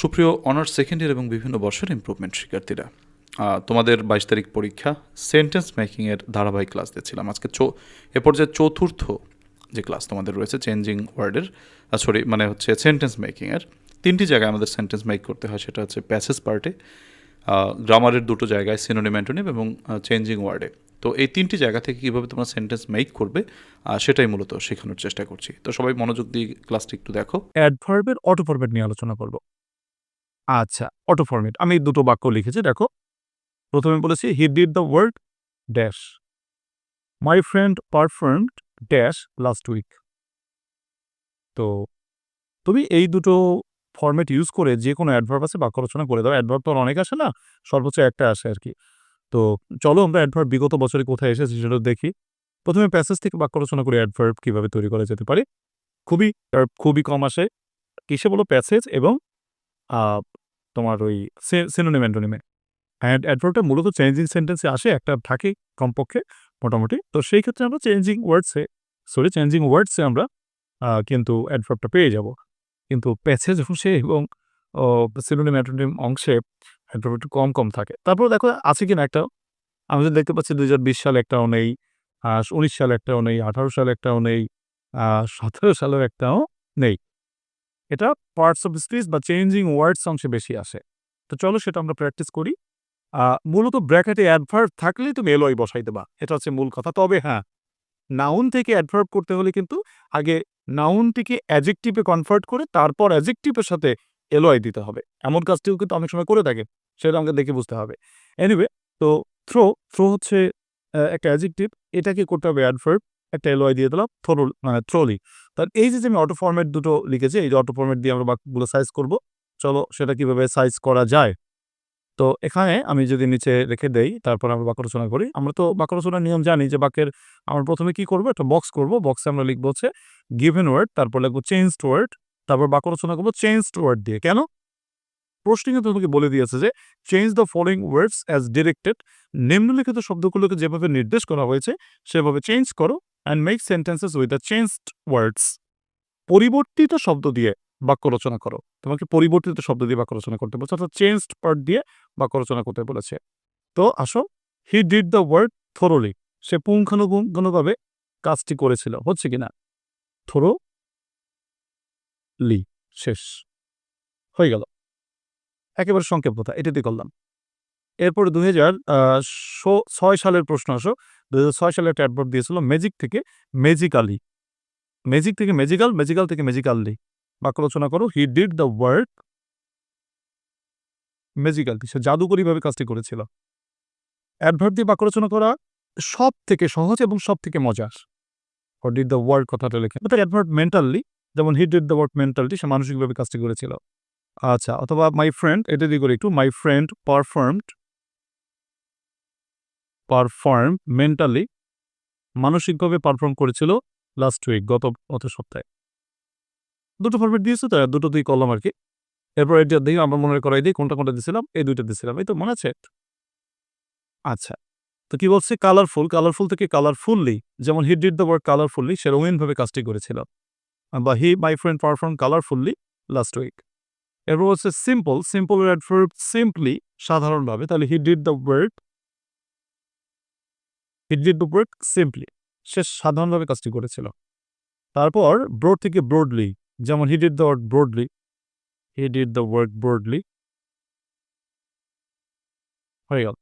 সুপ্রিয় honours second year এবং বিভিন্ন বর্ষের ইম্প্রুভমেন্ট শিক্ষার্থীরা তোমাদের বাইশ তারিখ পরীক্ষা সেন্টেন্স মেকিংয়ের ধারাবাহিক ক্লাস দিচ্ছিলাম। আজকে চৌ, এ পর্যায়ে চতুর্থ যে ক্লাস তোমাদের রয়েছে চেঞ্জিং ওয়ার্ডের সরি মানে হচ্ছে সেন্টেন্স মেকিংয়ের তিনটি জায়গায় আমাদের সেন্টেন্স মেক করতে হয়, সেটা হচ্ছে প্যাসেজ পার্টে গ্রামারের দুটো জায়গায় সিনোনিম অ্যান্টোনিম এবং চেঞ্জিং ওয়ার্ডে তো এই তিনটি জায়গা থেকে কীভাবে তোমরা সেন্টেন্স মেক করবে সেটাই মূলত শেখানোর চেষ্টা করছি। তো সবাই মনোযোগ দিয়ে ক্লাসটি একটু দেখো। অ্যাডভার্বের অটো ফরম্যাট নিয়ে আলোচনা করব। আচ্ছা অটো ফরম্যাট আমি দুটো বাক্য লিখেছি, দেখো। প্রথমে বলেছি he did the word dash my friend performed dash last week তো, তুমি এই দুটো ফরম্যাট ইউজ করে যে কোনো অ্যাডভার্ব আছে বাক্য রচনা করে দাও। অ্যাডভার্ব তো অনেক আসে না, সর্বোচ্চ একটা আসে আর কি। তো, চলো আমরা অ্যাডভার্ব বিগত বছরে কোথায় এসেছে সেটা দেখি। প্রথমে প্যাসেজ থেকে বাক্য রচনা করে অ্যাডভার্ব কীভাবে তৈরি করা যেতে পারে। খুবই খুবই কম আসে। কিসে বলো? প্যাসেজ এবং তোমার ওই সিনোনিম অ্যান্টোনিমে অ্যান্ড অ্যাডভার্বটা মূলত চেঞ্জিং সেন্টেন্সে আসে, একটা থাকে কমপক্ষে মোটামুটি। তো সেই ক্ষেত্রে আমরা চেঞ্জিং ওয়ার্ডসে সরি চেঞ্জিং ওয়ার্ডসে আমরা কিন্তু অ্যাডভার্বটা পেয়ে যাব। কিন্তু প্যাসেজ অংশে এবং সিনোনিম অ্যান্টোনিম অংশে অ্যাডভার্ব একটু কম কম থাকে। তারপর দেখো, আছে কিনা একটা? আমি তো দেখতে পাচ্ছি দুই হাজার বিশ সালে একটাও নেই উনিশ সালে একটাও নেই, আঠারো সালে একটাও নেই সতেরো সালেও একটাও নেই। এটা পার্টস অফ স্পিচ বা চেঞ্জিং ওয়ার্ডস অংশে বেশি আসে। তো চলো সেটা আমরা প্র্যাকটিস করি। মূলত ব্র্যাকেটে অ্যাডভার্ব থাকলেই তুমি এলওয়াই বসাই দেবা এটা হচ্ছে মূল কথা। তবে হ্যাঁ নাউন থেকে অ্যাডভার্ব করতে হলে কিন্তু আগে নাউনটিকে অ্যাজেক্টিভে কনভার্ট করে তারপর অ্যাজেক্টিভের সাথে এলওয়াই দিতে হবে। এমন কাজটিও কিন্তু অনেক সময় করে থাকে, সেটা আমাকে দেখে বুঝতে হবে। এনিওয়ে তো থ্রো থ্রো হচ্ছে একটা অ্যাজেক্টিভ এটাকে করতে হবে অ্যাডভার্ব একটা এলওয়াই দিয়ে দিলাম থ্রোল মানে থ্রোলি তার এই যে আমি অটো ফর্মেট দুটো লিখেছি, এই যে অটো ফর্মেট দিয়ে আমরা বাক্যগুলো সাইজ করব, চলো সেটা কীভাবে সাইজ করা যায়? তো এখানে আমি যদি নিচে রেখে দেই, তারপর আমরা বাক্য রচনা করি। আমরা তো বাক্য রচনার নিয়ম জানি যে, বাক্যের আমরা প্রথমে কি করব? একটা বক্স করব বক্সে আমরা লিখব হচ্ছে গিভেন ওয়ার্ড তারপর লিখব চেঞ্জড ওয়ার্ড তারপর বাক্য রচনা করব চেঞ্জড ওয়ার্ড দিয়ে। কেন? প্রশ্নে কিন্তু তোমাকে বলে দিয়েছে যে change the following words as directed নিম্নলিখিত শব্দগুলোকে যেভাবে নির্দেশ করা হয়েছে, সেভাবে চেঞ্জ করো and make sentences with the changed words পরিবর্তিত শব্দ দিয়ে বাক্য রচনা করো। তোমাকে পরিবর্তিত শব্দ দিয়ে বাক্য রচনা করতে বলছে, অর্থাৎ চেঞ্জড পার্ট দিয়ে বাক্য রচনা করতে বলেছে। তো আসো he did the word thoroughly সে পুঙ্খানুপুঙ্খানুভাবে কাজটি করেছিল, হচ্ছে কিনা থোরো লি শেষ। হয়ে গেল। একেবারে সংক্ষেপতা এটা দিয়ে করলাম। এরপর দুই হাজার ছয় সালের প্রশ্ন আসো। দু ছয় সালে একটা অ্যাডভার্ব দিয়েছিল, ম্যাজিক থেকে ম্যাজিক্যালি ম্যাজিক থেকে ম্যাজিক্যাল ম্যাজিক্যাল থেকে ম্যাজিক্যালি বাক্য রচনা করো he did the work magically সে জাদুকরীভাবে কাজটি করেছিল। অ্যাডভার্ব দিয়ে বাক্য রচনা করা সব থেকে সহজ এবং সব থেকে মজার ডিড দ্য ওয়ার্ক কথাটা লেখে। অ্যাডভার্ব মেন্টালি, যেমন he did the work mentally সে মানসিকভাবে কাজটি করেছিল। আচ্ছা অথবা মাই ফ্রেন্ড এটা দিয়ে করে একটু my friend performed perform mentally মানসিকভাবে পারফর্ম করেছিল লাস্ট উইক গত গত সপ্তাহে। দুটো ফরম্যাট দিয়েছে তো দুটোতেই করলাম আর কি। এরপর এটা দিই আমরা মনে করাই দিই, কোনটা কোনটা দিয়েছিলাম, এই দুইটা দিয়েছিলাম, এই তো মনে আছে? আচ্ছা তো কি বলছে? কালারফুল কালারফুল থেকে কালারফুললি যেমন he did the work colourfully সে রঙিনভাবে কাজটি করেছিল। বা he my friend perform colourfully last week এরপর হচ্ছে সিম্পল সিম্পল অ্যাডভার্ব সিম্পলি সাধারণভাবে, তাহলে he did the work he did the work simply সে সাধারণভাবে কাজটি করেছিল। তারপর ব্রড থেকে ব্রডলি যেমন he did the work broadly he did the work broadly হয়ে গেল।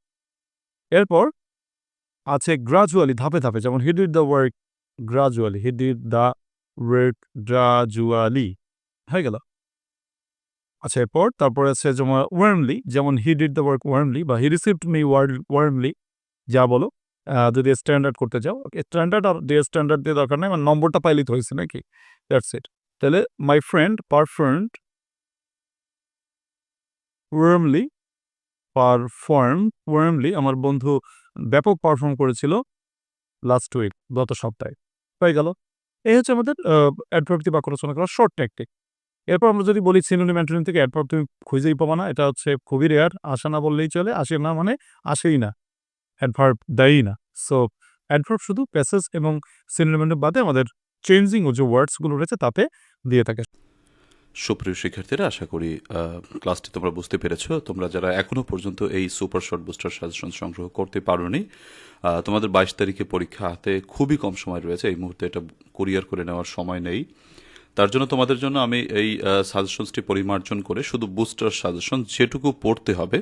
এরপর আছে গ্রাজুয়ালি ধাপে ধাপে, যেমন he did the work gradually he did the work gradually হয়ে গেল। আচ্ছা এরপর তারপরে আছে যেমন ওয়ার্মলি যেমন he did the work warmly বা he received me word warmly যা বলো। যদি স্ট্যান্ডার্ড করতে চাও স্ট্যান্ডার্ড আর ডে স্ট্যান্ডার্ড দিয়ে দরকার নেই আমার নম্বরটা পাইলেই তো হয়েছে নাকি? দ্যাটস ইট তাহলে my friend performed warmly perform warmly আমার বন্ধু ব্যাপক পারফর্ম করেছিল লাস্ট উইক গত সপ্তাহে। হয়ে গেল। এই হচ্ছে আমাদের অ্যাডভার্ব দিয়ে বাক্য রচনা করা শর্ট টেকটিক এরপর আমরা যদি বলি সিনোনিম অ্যান্টোনিম থেকে অ্যাডভার্ব তুমি খুঁজেই পাবা না, এটা হচ্ছে খুবই রেয়ার আসে না বললেই চলে, আসে না মানে আসেই না অ্যাডভার্ব দেয়ই না। সো অ্যাডভার্ব শুধু প্যাসেজ এবং সিনোনিম বাদে আমাদের চেঞ্জিং ও যে ওয়ার্ডসগুলো রয়েছে তাতে দিয়ে থাকে। সুপ্রিয় শিক্ষার্থীরা, আশা করি ক্লাসটি তোমরা বুঝতে পেরেছ। তোমরা যারা এখনও পর্যন্ত এই সুপার শর্ট বুস্টার সাজেশন সংগ্রহ করতে পারোনি তোমাদের বাইশ তারিখে পরীক্ষা হাতে খুবই কম সময় রয়েছে, এই মুহূর্তে এটা কুরিয়ার করে নেওয়ার সময় নেই। তার জন্য তোমাদের জন্য আমি এই সাজেশনসটি পরিমার্জন করে শুধু বুস্টার সাজেশন যেটুকু পড়তে হবে,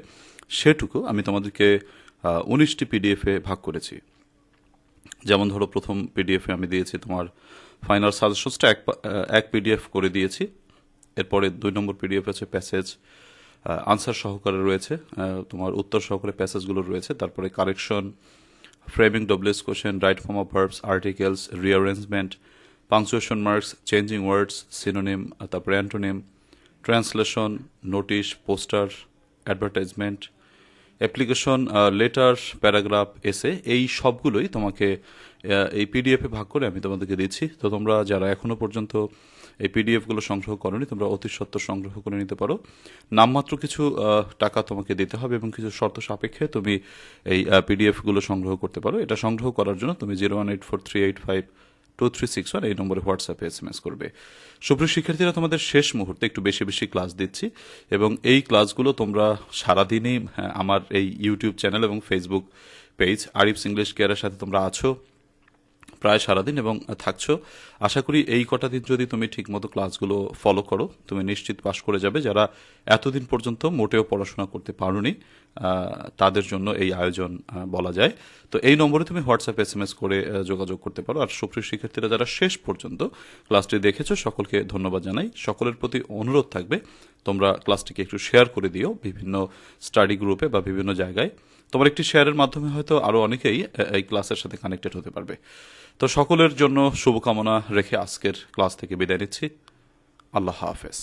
সেটুকু আমি তোমাদেরকে উনিশটি পিডিএফে ভাগ করেছি। যেমন ধরো প্রথম পিডিএফে আমি দিয়েছি তোমার ফাইনাল সাজেশনসটা এক এক পিডিএফ করে দিয়েছি। এরপরে দুই নম্বর পিডিএফ আছে প্যাসেজ আনসার সহকারে রয়েছে তোমার উত্তর সহকারে প্যাসেজগুলো রয়েছে। তারপরে correction framing doubles question right form of verbs articles rearrangement punctuation marks changing words synonym তারপরে antonym translation notice poster advertisement application letter paragraph essay এই সবগুলোই তোমাকে এই পিডিএফে ভাগ করে আমি তোমাদেরকে দিচ্ছি। তো তোমরা যারা এখনও পর্যন্ত এই পিডিএফগুলো সংগ্রহ করনি, তোমরা অতি সত্ত্বর সংগ্রহ করে নিতে পারো। নামমাত্র কিছু টাকা তোমাকে দিতে হবে এবং কিছু শর্ত সাপেক্ষে তুমি এই পিডিএফগুলো সংগ্রহ করতে পারো। এটা সংগ্রহ করার জন্য তুমি zero one eight four three eight five two three six one এই নম্বরে হোয়াটসঅ্যাপে এস এম এস করবে। সুপ্রিয় শিক্ষার্থীরা তোমাদের শেষ মুহূর্তে একটু বেশি বেশি ক্লাস দিচ্ছি এবং এই ক্লাসগুলো তোমরা সারাদিনই হ্যাঁ, আমার এই ইউটিউব চ্যানেল এবং ফেসবুক পেজ আরিফ ইংলিশ কেয়ারের সাথে তোমরা আছো প্রায় সারাদিন এবং থাকছো। আশা করি এই কটা দিন যদি তুমি ঠিকমতো ক্লাসগুলো ফলো করো তুমি নিশ্চিত পাশ করে যাবে। যারা এতদিন পর্যন্ত মোটেও পড়াশোনা করতে পারোনি তাদের জন্য এই আয়োজন বলা যায়। তো এই নম্বরে তুমি হোয়াটসঅ্যাপ এস এম এস করে যোগাযোগ করতে পারো। আর সুপ্রিয় শিক্ষার্থীরা, যারা শেষ পর্যন্ত ক্লাসটি দেখেছ, সকলকে ধন্যবাদ জানাই। সকলের প্রতি অনুরোধ থাকবে, তোমরা ক্লাসটিকে একটু শেয়ার করে দিও বিভিন্ন স্টাডি গ্রুপে বা বিভিন্ন জায়গায়। তোমার একটি শেয়ারের মাধ্যমে হয়তো আরও অনেকেই এই ক্লাসের সাথে কানেক্টেড হতে পারবে। তো সকলের জন্য শুভকামনা রেখে আজকের ক্লাস থেকে বিদায় নিচ্ছি। আল্লাহ হাফেজ।